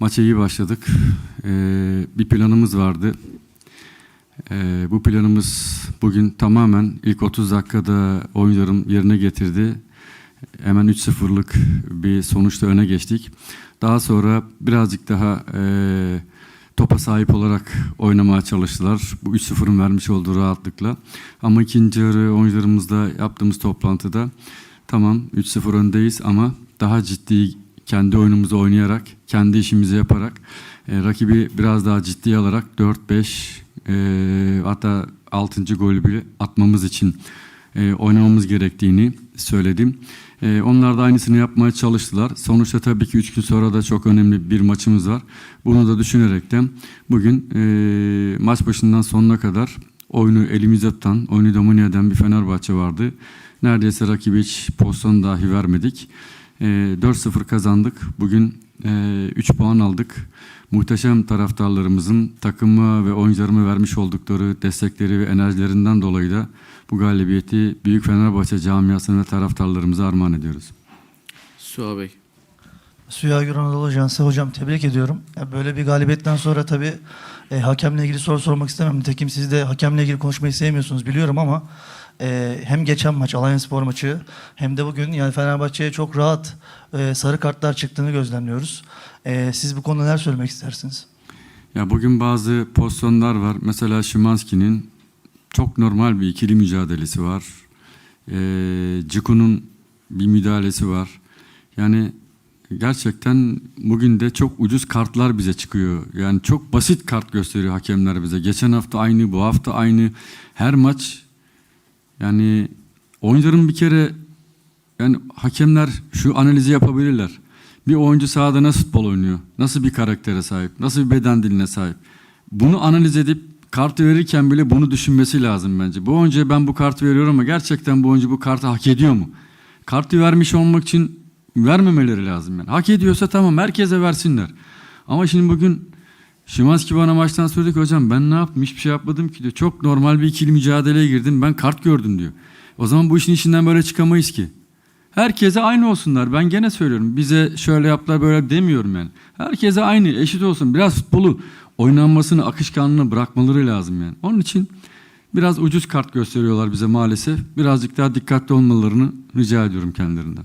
Maça iyi başladık. Ee, bir planımız vardı. Ee, bu planımız bugün tamamen ilk 30 dakikada oyuncularım yerine getirdi. Hemen 3-0'lık bir sonuçta öne geçtik. Daha sonra birazcık daha e, topa sahip olarak oynamaya çalıştılar. Bu 3-0'ın vermiş olduğu rahatlıkla. Ama ikinci yarı oyuncularımızla yaptığımız toplantıda tamam 3-0 öndeyiz ama daha ciddi kendi oyunumuzu oynayarak, kendi işimizi yaparak e, rakibi biraz daha ciddiye alarak 4-5 e, hatta 6. golü bile atmamız için e, oynamamız gerektiğini söyledim. E, onlar da aynısını yapmaya çalıştılar. Sonuçta tabii ki 3 gün sonra da çok önemli bir maçımız var. Bunu da düşünerekten bugün e, maç başından sonuna kadar oyunu elimize tutan, oyunu domine eden bir Fenerbahçe vardı. Neredeyse rakibi hiç pozisyon dahi vermedik. E, 4-0 kazandık. Bugün e, 3 puan aldık. Muhteşem taraftarlarımızın takıma ve oyuncularıma vermiş oldukları destekleri ve enerjilerinden dolayı da bu galibiyeti Büyük Fenerbahçe camiasına ve taraftarlarımıza armağan ediyoruz. Suha Bey. Suya Gür Anadolu Ajansı hocam tebrik ediyorum. Ya böyle bir galibiyetten sonra tabii e, hakemle ilgili soru sormak istemem. Nitekim siz de hakemle ilgili konuşmayı sevmiyorsunuz biliyorum ama e, hem geçen maç Alanya Spor maçı hem de bugün yani Fenerbahçe'ye çok rahat e, sarı kartlar çıktığını gözlemliyoruz. E, siz bu konuda neler söylemek istersiniz? Ya bugün bazı pozisyonlar var. Mesela Şimanski'nin çok normal bir ikili mücadelesi var. Ee, Ciku'nun bir müdahalesi var. Yani gerçekten bugün de çok ucuz kartlar bize çıkıyor. Yani çok basit kart gösteriyor hakemler bize. Geçen hafta aynı, bu hafta aynı. Her maç yani oyuncuların bir kere yani hakemler şu analizi yapabilirler. Bir oyuncu sahada nasıl futbol oynuyor? Nasıl bir karaktere sahip? Nasıl bir beden diline sahip? Bunu analiz edip kartı verirken bile bunu düşünmesi lazım bence. Bu oyuncuya ben bu kartı veriyorum ama gerçekten bu oyuncu bu kartı hak ediyor mu? Kartı vermiş olmak için vermemeleri lazım yani. Hak ediyorsa tamam herkese versinler. Ama şimdi bugün Şimanski bana maçtan dedi ki hocam ben ne yaptım hiçbir şey yapmadım ki diyor. Çok normal bir ikili mücadeleye girdim ben kart gördüm diyor. O zaman bu işin içinden böyle çıkamayız ki. Herkese aynı olsunlar. Ben gene söylüyorum. Bize şöyle yaptılar böyle demiyorum yani. Herkese aynı, eşit olsun. Biraz futbolu oynanmasını, akışkanlığını bırakmaları lazım yani. Onun için biraz ucuz kart gösteriyorlar bize maalesef. Birazcık daha dikkatli olmalarını rica ediyorum kendilerinden.